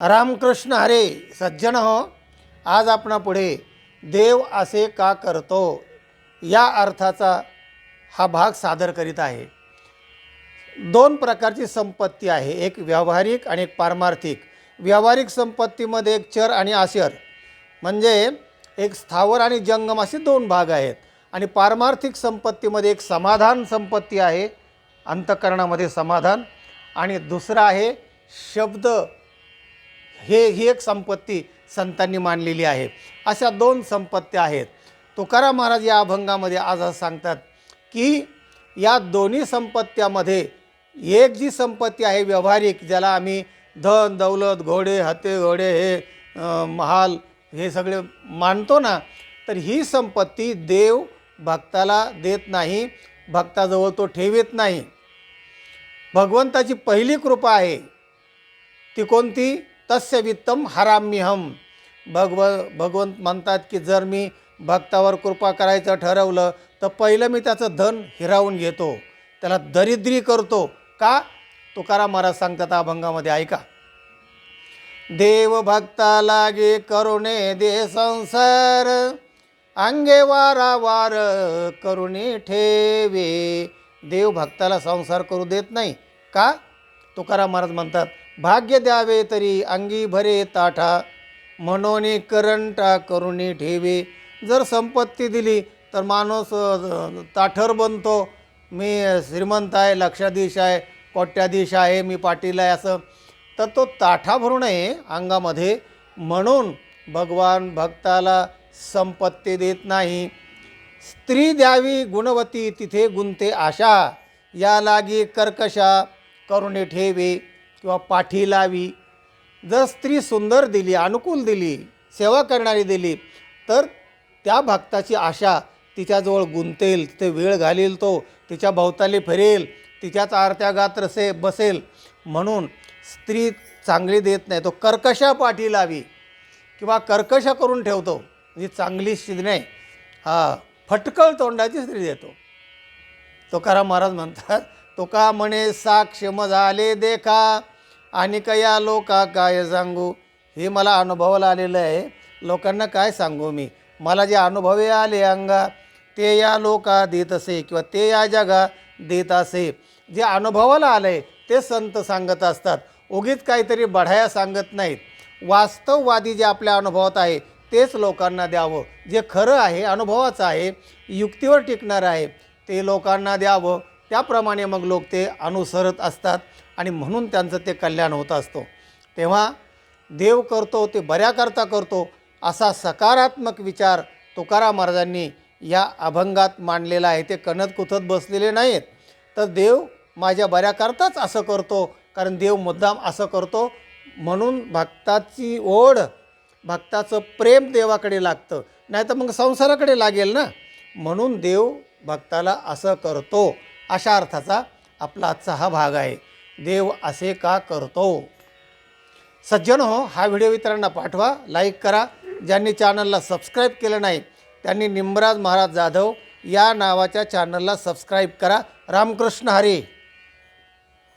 रामकृष्ण हरे सज्जन हो आज आपण पुढे देव असे का करतो या अर्थाचा हा भाग सादर करीत आहे. दोन प्रकारची संपत्ती आहे एक व्यावहारिक आणि एक पारमार्थिक. व्यावहारिक संपत्तीमध्ये एक चर आणि आशर म्हणजे एक स्थावर आणि जंगम असे दोन भाग आहेत. आणि पारमार्थिक संपत्तीमध्ये एक समाधान संपत्ती आहे अंतकरणामध्ये समाधान. आणि दुसरं आहे शब्द हे ही एक संपत्ती संतांनी मानलेली आहे. अशा दोन संपत्त्या आहेत. तुकाराम महाराज या अभंगामध्ये आज सांगतात की या दोन्ही संपत्त्यामध्ये एक जी संपत्ती आहे व्यावहारिक ज्याला आम्ही धन दौलत घोडे हते घोडे हे महाल हे सगळे मानतो ना तर ही संपत्ती देव भक्ताला देत नाही भक्ताजवळ तो ठेवीत नाही. भगवंताची पहिली कृपा आहे ती कोणती? तस्य वित्तम हराम्यहम भगव भगवंत म्हणतात की जर मी भक्तावर कृपा करायचं ठरवलं तर पहिलं मी त्याचं धन हिरावून घेतो. त्याला दरिद्री करतो. का? तुकाराम महाराज सांगतात अभंगामध्ये ऐका. देव भक्ता लागे करुणे दे संसार अंगे वारा वार करुणे ठेवे. देव भक्ताला संसार करू देत नाही. का? तुकाराम महाराज म्हणतात भाग्य द्यावे तरी अंगी भरे ताठा. म्हणून करंटा करुणी ठेवे. जर संपत्ती दिली तर माणूस ताठर बनतो. मी श्रीमंत आहे लक्षाधीश आहे कोट्याधीश आहे मी पाटील आहे असं. तर तो ताठा भरू नये अंगामध्ये. म्हणून भगवान भक्ताला संपत्ती देत नाही. स्त्री द्यावी गुणवती तिथे गुंते आशा. या लागी कर्कशा करुणे ठेवे. किंवा पाठी लावी. जर स्त्री सुंदर दिली अनुकूल दिली सेवा करणारी दिली तर त्या भक्ताची आशा तिच्याजवळ गुंतेल तिथे वेळ घालील तो तिच्या भोवताली फिरेल तिच्याच आरत्या गात रसे बसेल. म्हणून स्त्री चांगली देत नाही तो कर्कशा पाठी लावी किंवा कर्कशा करून ठेवतो. म्हणजे चांगली स्त्री नाही हा फटकळ तोंडाची स्त्री देतो. तुकाराम महाराज म्हणतात तुका म्हणे साक्ष झाले देखा आणि या लोका काय सांगू? हे मला अनुभवाला आलेलं आहे. लोकांना काय सांगू मी? मला जे अनुभवे आले अंगा ते या लोका देत असे किंवा ते या जगा देत असे. जे अनुभवाला आलं आहे ते संत सांगत असतात. उगीच काहीतरी बढाया सांगत नाहीत. वास्तववादी जे आपल्या अनुभवात आहे तेच लोकांना द्यावं. जे खरं आहे अनुभवाचं आहे युक्तीवर टिकणारं आहे ते लोकांना द्यावं. त्याप्रमाणे मग लोक ते अनुसरत असतात आणि म्हणून त्यांचं ते कल्याण होत असतो. तेव्हा देव करतो ते बऱ्याकरता करतो असा सकारात्मक विचार तुकाराम महाराजांनी या अभंगात मांडलेला आहे. ते कणत कुथत बसलेले नाहीत. तर देव माझ्या बऱ्याकरताच असं करतो कारण देव मुद्दाम असं करतो. म्हणून भक्ताची ओढ भक्ताचं प्रेम देवाकडे लागतं. नाही तर मग संसाराकडे लागेल ना? म्हणून देव भक्ताला असं करतो. अशा अर्थाचा आपला आजचा हा भाग आहे. देव असे का करतो? सज्जन हो हा व्हिडिओ इतरांना पाठवा लाईक करा. ज्यांनी चॅनलला सबस्क्राईब केलं नाही त्यांनी निमराज महाराज जाधव या नावाच्या चॅनलला सबस्क्राईब करा. रामकृष्ण हरी.